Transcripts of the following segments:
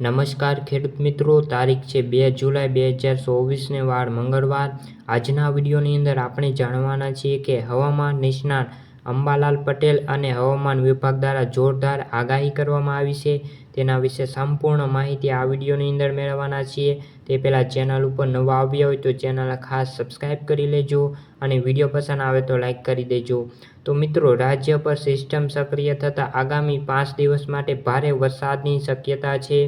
નમસ્કાર ખેડૂત મિત્રો, તારીખ છે બે જુલાઈ બે હજાર ચોવીસને વાર મંગળવાર. આજના વિડીયોની અંદર આપણે જાણવાના છીએ કે હવામાન નિષ્ણાત અંબાલાલ પટેલ અને હવામાન વિભાગ દ્વારા જોરદાર આગાહી કરવામાં આવી છે. તેના વિશે સંપૂર્ણ માહિતી આ વિડીયોની અંદર મેળવવાના છીએ. તે પહેલાં ચેનલ ઉપર નવા આવ્યા હોય તો ચેનલ ખાસ સબસ્ક્રાઈબ કરી લેજો અને વીડિયો પસંદ આવે તો લાઈક કરી દેજો. તો મિત્રો, રાજ્ય પર સિસ્ટમ સક્રિય થતાં આગામી પાંચ દિવસ માટે ભારે વરસાદની શક્યતા છે.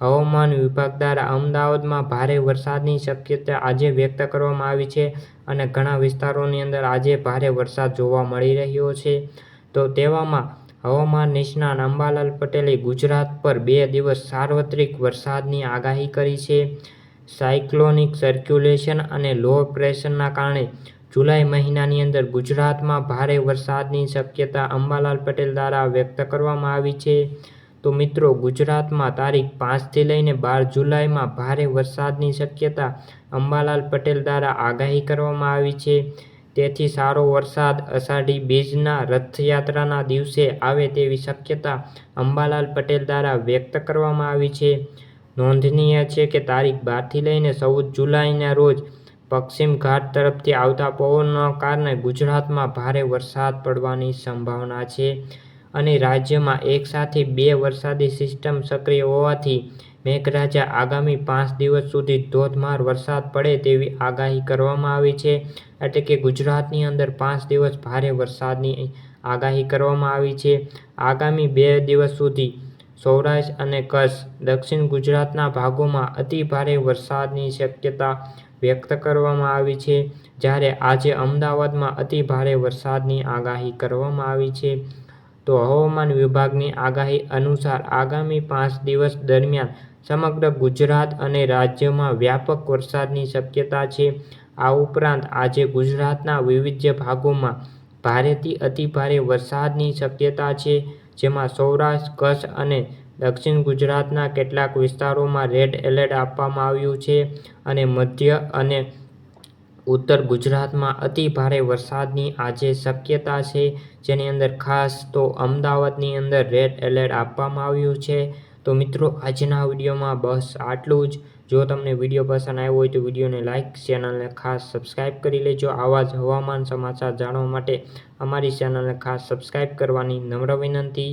હવામાન વિભાગ દ્વારા અમદાવાદમાં ભારે વરસાદની શક્યતા આજે વ્યક્ત કરવામાં આવી છે અને ઘણા વિસ્તારોની અંદર આજે ભારે વરસાદ જોવા મળી રહ્યો છે. તો તેવામાં હવામાન નિષ્ણાત અંબાલાલ પટેલે ગુજરાત પર બે દિવસ સાર્વત્રિક વરસાદની આગાહી કરી છે. સાયક્લોનિક સર્ક્યુલેશન અને લો પ્રેશરના કારણે જુલાઈ મહિનાની અંદર ગુજરાતમાં ભારે વરસાદની શક્યતા અંબાલાલ પટેલ દ્વારા વ્યક્ત કરવામાં આવી છે. તો મિત્રો, ગુજરાતમાં તારીખ પાંચથી લઈને બાર જુલાઈમાં ભારે વરસાદની શક્યતા અંબાલાલ પટેલ દ્વારા આગાહી કરવામાં આવી છે. તેથી સારો વરસાદ અષાઢી બીજના રથયાત્રાના દિવસે આવે તેવી શક્યતા અંબાલાલ પટેલ દ્વારા વ્યક્ત કરવામાં આવી છે. નોંધનીય છે કે તારીખ બારથી લઈને ચૌદ જુલાઈના રોજ પશ્ચિમ ઘાટ તરફથી આવતા પવનના કારણે ગુજરાતમાં ભારે વરસાદ પડવાની સંભાવના છે અને રાજ્યમાં એકસાથે બે વરસાદી સિસ્ટમ સક્રિય હોવાથી મેઘરાજા આગામી પાંચ દિવસ સુધી ધોધમાર વરસાદ પડે તેવી આગાહી કરવામાં આવી છે. એટલે કે ગુજરાતની અંદર પાંચ દિવસ ભારે વરસાદની આગાહી કરવામાં આવી છે. આગામી બે દિવસ સુધી સૌરાષ્ટ્ર અને કચ્છ દક્ષિણ ગુજરાતના ભાગોમાં અતિ ભારે વરસાદની શક્યતા વ્યક્ત કરવામાં આવી છે. જ્યારે આજે અમદાવાદમાં અતિ ભારે વરસાદની આગાહી કરવામાં આવી છે. તો હવામાન વિભાગની આગાહી અનુસાર આગામી પાંચ દિવસ દરમિયાન સમગ્ર ગુજરાત અને રાજ્યમાં વ્યાપક વરસાદની શક્યતા છે. આ ઉપરાંત આજે ગુજરાતના વિવિધ ભાગોમાં ભારેથી અતિભારે વરસાદની શક્યતા છે, જેમાં સૌરાષ્ટ્ર, કચ્છ અને દક્ષિણ ગુજરાતના કેટલાક વિસ્તારોમાં રેડ એલર્ટ આપવામાં આવ્યું છે અને મધ્ય અને ઉત્તર ગુજરાતમાં અતિ ભારે વરસાદની આજે શક્યતા છે. જેની અંદર ખાસ તો અમદાવાદની અંદર રેડ એલર્ટ આપવામાં આવ્યું છે. તો મિત્રો, આજના વિડીયોમાં બસ આટલું જ. જો તમને વીડિયો પસંદ આવ્યો હોય તો વિડીયોને લાઇક ચેનલને ખાસ સબસ્ક્રાઈબ કરી લેજો. આવા જ હવામાન સમાચાર જાણવા માટે અમારી ચેનલને ખાસ સબસ્ક્રાઇબ કરવાની નમ્ર વિનંતી.